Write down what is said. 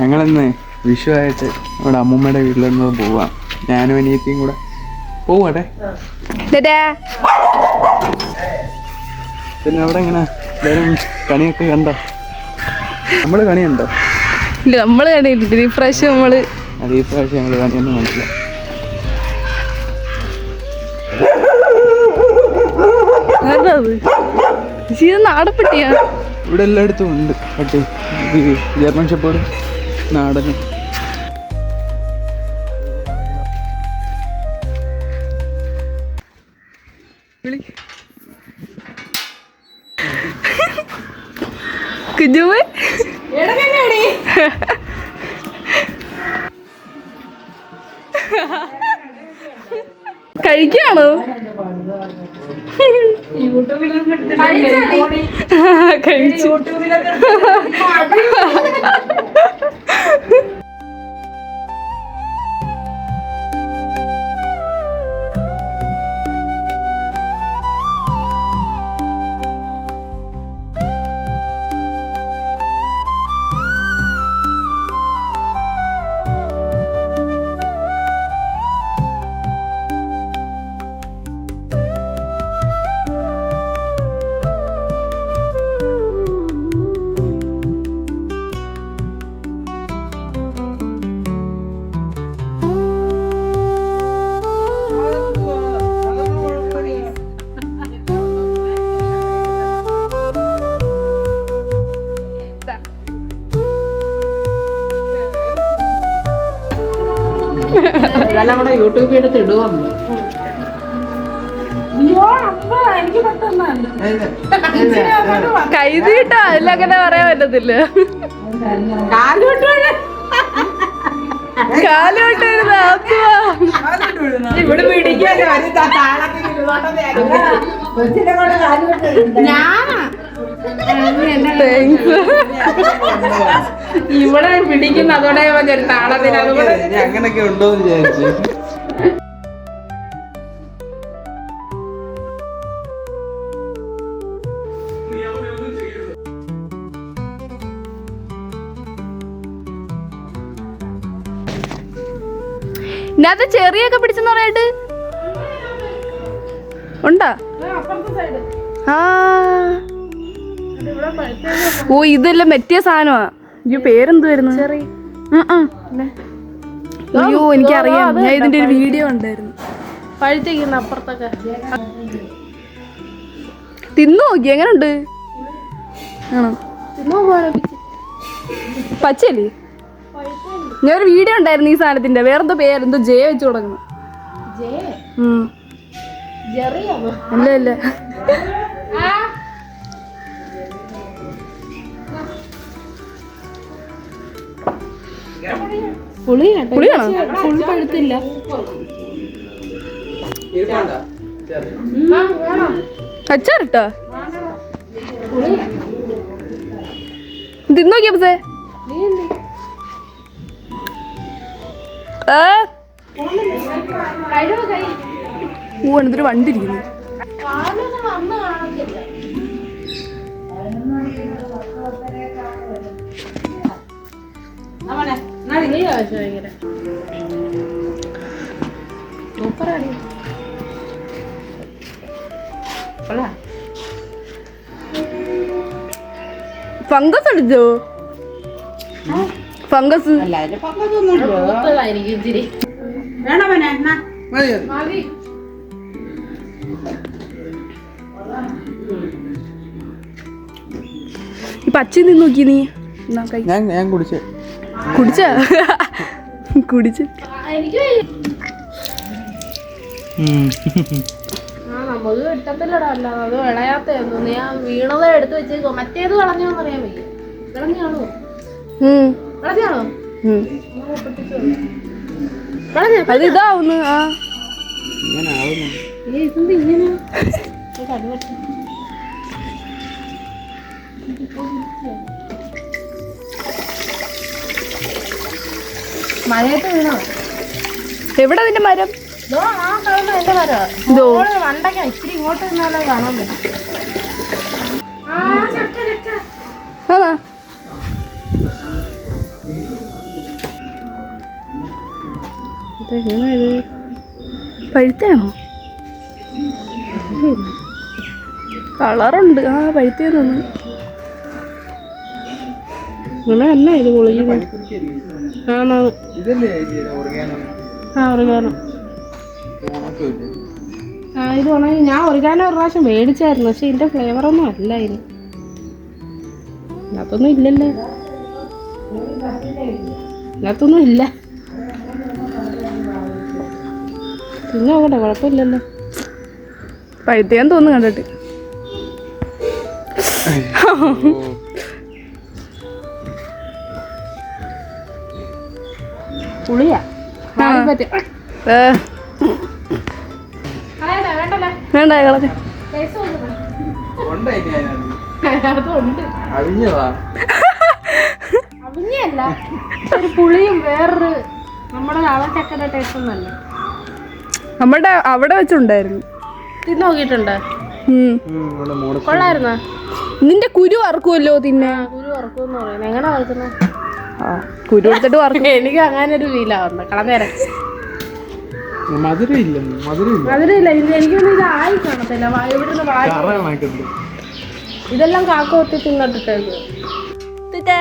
ഞങ്ങളിന്ന് വിഷുവായിട്ട് ഇവിടെ അമ്മൂമ്മയുടെ വീട്ടിലൊന്ന് പോവാം. ഞാനും അനിയത്തിയും കൂടെ പോവാട്ടെ? പിന്നെ അവിടെ എങ്ങനെ? കണിയൊക്കെ കണ്ടോ? നമ്മൾ കണിയുണ്ടോ? ഇല്ല നമ്മൾ ഈ പ്രാവശ്യം നമ്മൾ അത് ഈ പ്രാവശ്യം ഞങ്ങൾ കണിയൊന്നും കണ്ടില്ല നാടപ്പെട്ടിയാ ഇവിടെ എല്ലായിടത്തും ഉണ്ട് പട്ടി. ജർമ്മൻ ഷെപ്പേർഡ് നാടനും. കഴിക്കാണോ? കഴിച്ചു. ഇതെല്ലാം കൂടെ യൂട്യൂബിൽ എടുത്ത് ഇടുവന്ന് കൈതീട്ടാ അതിൽ അങ്ങനെ പറയാൻ പറ്റത്തില്ല. ഇവിടെ പിടിക്കാൻ താങ്ക്സ് ഇവിടെ പിടിക്കുന്ന അതോടെ ഒരു താളത്തിന് അങ്ങനൊക്കെ ഉണ്ടോ എന്ന് വിചാരിച്ചു. ഇതിനകത്ത് ചെറിയൊക്കെ പിടിച്ചെന്ന് പറയട്ട് ഉണ്ടോ? ആ. ഓ ഇതെല്ലാം പറ്റിയ സാധനമാ. അയ്യോ പേരെന്തുവായിരുന്നു. അയ്യോ എനിക്കറിയാം. ഞാൻ ഇതിന്റെ ഒരു വീഡിയോ ഉണ്ടായിരുന്നു പഴുത്തേക്കുന്ന അപ്പുറത്തൊക്കെ. തിന്നു നോക്കി എങ്ങനുണ്ട്? ആണോ? പച്ചല്ലേ ഞാൻ ഒരു വീഡിയോ ഉണ്ടായിരുന്നു ഈ സാധനത്തിന്റെ. വേറെന്തോ പേരെന്തോ ജയ വെച്ച് തുടങ്ങുന്നു. അല്ല അല്ല. പുളിയാണോ? ഫുൾ പഴുത്തില്ല. അച്ചാറിട്ടോ? തിന്നു നോക്കിയപ്പോ സേ ഏ ഓ എന്തൊരു വണ്ടി ഇരിക്കുന്നു ഫംഗസ് അടിച്ചോ ഫംഗസ്. ഈ പച്ച നിന്ന് നോക്കി നീ ഞാൻ ഞാൻ കുടിച്ചേ. കുടിച്ച? കുടിച്ച്. എനിക്ക് ആ നമുക്ക് കിട്ടത്തില്ലടാ അല്ലാതെ അത് ഞാൻ വീണതേ എടുത്ത് വെച്ചേക്കോ മറ്റേത് കളഞ്ഞോന്നറിയാൻ വയ്യ. കളഞ്ഞാണോ ഉം, കളഞ്ഞാണോ ഉം. കളഞ്ഞോ അത് ഇതാവുന്നു ആ. ഇങ്ങനെ? എവിടെ അതിന്റെ മരം? അതാ ഇതെങ്ങനെ പഴുത്തയാണോ കളറുണ്ട്. ആ പഴുത്തേന്നൊന്നും ഇങ്ങനെ അല്ല? ഇത് പൊളിഞ്ഞത് ആണോ ആ ഒറിഗാനോ ആ ഇത് ഉണങ്ങി ഞാൻ ഒറിഗാനോ ഒരു പ്രാവശ്യം മേടിച്ചായിരുന്നു പക്ഷെ ഇതിന്റെ ഫ്ലേവർ ഒന്നും അല്ല ഇത്. ഇതിനകത്തൊന്നും ഇല്ലല്ലോ. ഇതിനകത്തൊന്നും ഇല്ല. പിന്നെ നോക്കട്ടെ കുഴപ്പമില്ലല്ലോ. പഴുത്തേന്ന് തോന്നുന്നു കണ്ടിട്ട്. പുളിയാ. വേണ്ട കളഞ്ഞ അവിഞ്ഞല്ല. ഒരു പുളിയും വേറൊരു നമ്മുടെ അവച്ചക്കര ടേസ്റ്റ് ഒന്നല്ല നമ്മുടെ അവിടെ വെച്ചുണ്ടായിരുന്നു. തിന്ന് നോക്കിയിട്ടുണ്ടോ? കൊള്ളായിരുന്നോ? നിന്റെ കുരു അറക്കുമല്ലോ തിന്നെ. കുരു പറയുന്നത് എങ്ങനെ കുരു വറക്കും. എനിക്ക് അങ്ങനെ ഒരു ഫീലാവുന്നു കളന്നേരം മധുരം ഇല്ല മധുരം ഇല്ല അതിലില്ല ഇത് എനിക്കൊന്നും ഇത് ആയി കാണത്തില്ല. വാ- ഇവിടുന്ന് വായി ഇതെല്ലാം കാക്ക ഒത്തി തിന്നിട്ടിട്ടേക്ക് ടാ.